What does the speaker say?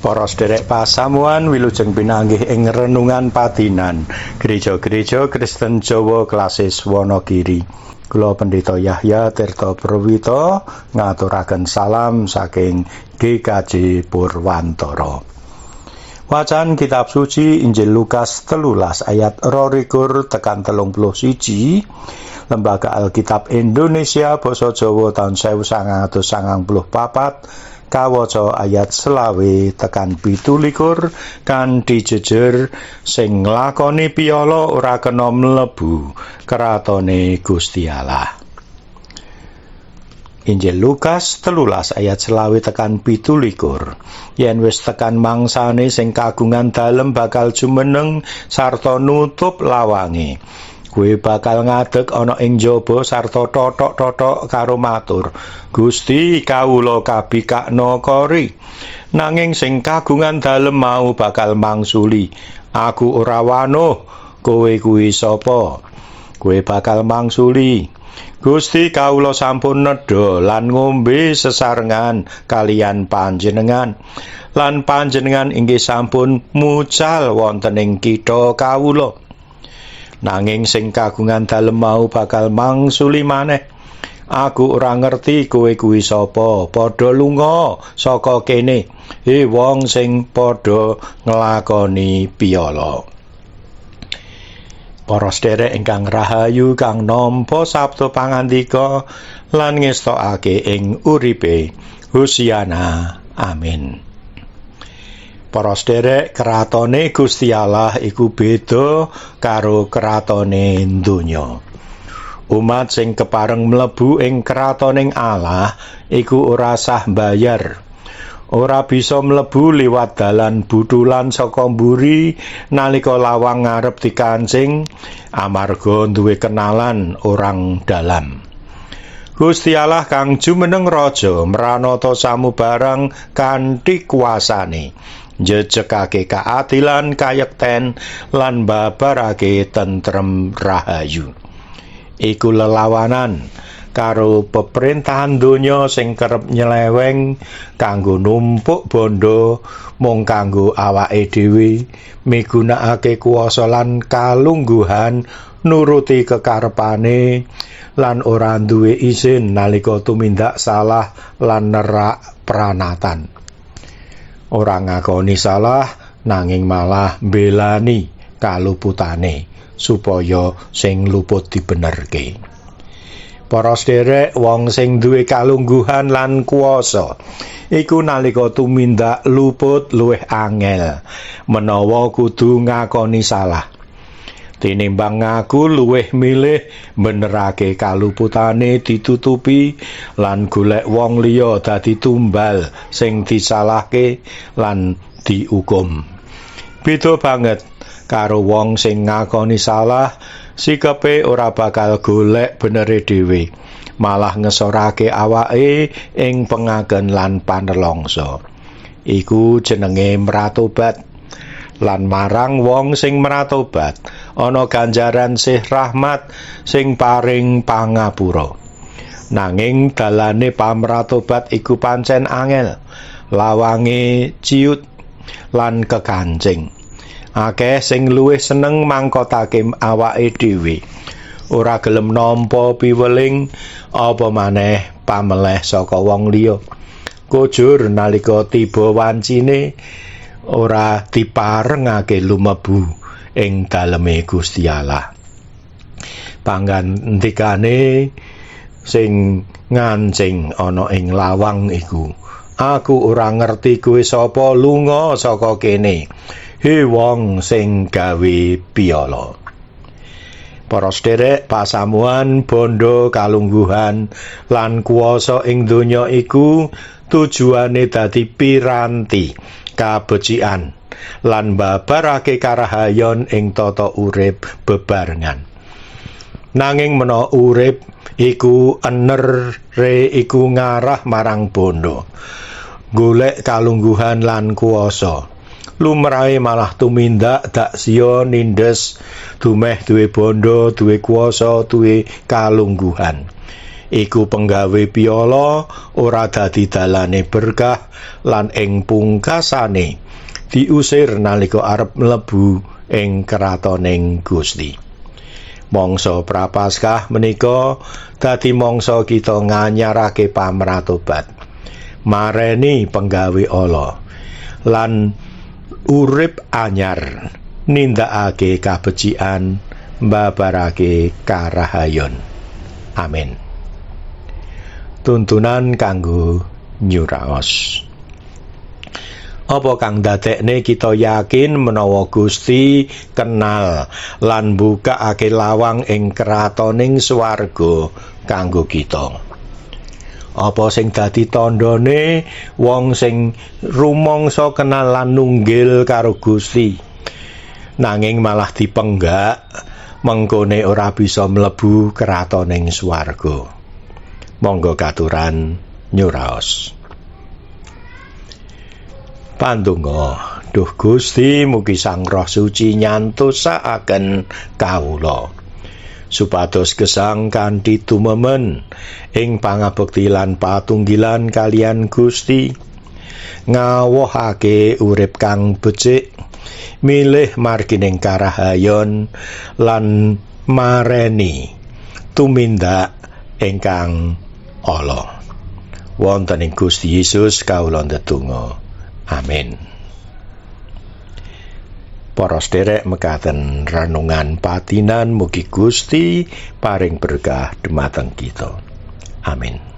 Para sederek pasamuan wilujeng pinanggih ing renungan patinan Gereja-gereja Kristen Jawa Klasis Wonogiri. Kula Pendeta Yahya Tirta Prawita ngaturaken salam saking GKJ Purwantara. Wacan kitab suci Injil Lukas telulas ayat rorikur tekan telung puluh siji Lembaga Alkitab Indonesia Basa Jawa tahun 1994 kawaca ayat selawe tekan pitu likur kan dijejer sing nglakoni piyala ora kena mlebu keratone Gusti Allah. Injil Lukas telulas ayat selawe tekan pitu likur yen wis tekan mangsane sing kagungan dalem bakal jumeneng sarta nutup lawange Kue bakal ngadeg ana ing jaba sarta totok-totok karo matur. Gusti kawula kabikakno kori. Nanging sing kagungan dalem mau bakal mangsuli. Aku ora wanuh, kowe kuwi sapa? Kowe bakal mangsuli. Gusti kawula sampun nedha lan ngombe sesarengan kalian panjenengan. Lan panjenengan inggih sampun mucal wonten ing kitha kawula. Nanging sing kagungan dalem mau bakal mangsuli maneh. Aku ora ngerti kowe kuwi sapa. Padha lunga saka kene. He wong sing padha nglakoni piyala para sederek ingkang rahayu kang nampa sabtu pangandika lan ngestokake ing uripe Husiana. Amin Para sederek kratone Gusti Allah iku beda karo kratone donya. Umat sing kepareng mlebu ing kratoning Allah iku ora sah bayar. Ora bisa mlebu liwat dalan butulan saka mburi nalika lawang ngarep dikancing amarga duwe kenalan orang dalam. Gusti Allah kang jumeneng raja mranata samubarang kanthi kuasane. Njejekake kaadilan kayekten lan babarake tentrem rahayu. Iku lelawanan karo peperintahan donya sing kerep nyeleweng kanggo numpuk bondo mung kanggo awake dhewe migunakake kuasa lan kalungguhan nuruti kekarepane lan ora duwe izin nalika tumindak salah lan nerak pranatan ora ngakoni salah nanging malah belani kaluputane supaya sing luput dibenerke. Para sederek wong sing duwe kalungguhan lan kuasa iku nalika tumindak luput luwih angel menawa kudu ngakoni salah. Tinimbang ngaku luwih milih benerake kaluputane ditutupi lan golek wong liya dadi tumbal sing disalahke lan diukum. Beda banget karo wong sing ngakoni salah sikepe ora bakal golek benere dhewe malah ngesorake awake ing pengagen lan panelongso. Iku jenenge mratobat lan marang wong sing mratobat ana ganjaran sih rahmat sing paring pangapura. Nanging dalane pamratobat iku pancen angel lawange ciut lan kekancing. Akeh sing luwih seneng mangkotake awake dhewe. Ora gelem nampa piweling apa maneh pameleh saka wong liya. Kujur nalika tiba wancine ora diparengake lumebu ing daleme Gusti Allah. Pangandikane sing ngancing ana ing lawang iku. Aku ora ngerti kowe sapa lunga saka kene. He wong sing gawe piala. Para sederek pasamuan bondo kalungguhan lan kuasa ing donya iku tujuane dadi piranti kabecikan lan babarake karahayon ing tata urip bebarengan. Nanging mena urip iku ener iku ngarah marang bondo. Golek kalungguhan lan kuasa lumrahe malah tumindak dak sia nindes dumeh duwe bondo duwe kuasa duwe kalungguhan. Iku penggawe piala ora dadi dalane berkah lan ing pungkasane diusir nalika arep mlebu ing kratoning Gusti. Mangsa prapaskah menika dadi mangsa kita nganyarake pamratobat. Mareni penggawe Allah lan urip anyar nindakake kabecikan mbabarake karahayon amin tuntunan kanggo nyuraos apa kang dadekne kita yakin menawa Gusti kenal lan mbukakake lawang ing kratoning swarga kanggo kita? Apa sing dadi tandane wong sing rumangsa kenal lan nunggil karo Gusti? Nanging malah dipenggak mengkone ora bisa mlebu kratoning swarga. Monggo katuran nyuraos Pandonga. Duh Gusti mugi Sang Roh Suci nyantosaken kawula. Supados gesang kanthi tumemen ing pangabekti lan patunggilan kalian Gusti. Ngawohake urip kang becik milih margining karahayon lan mareni tumindak ingkang ala wonten ing Gusti Yesus kawula ndedonga amin. Para sederek mekaten renungan patinan mugi Gusti paring berkah dumateng kita. Amin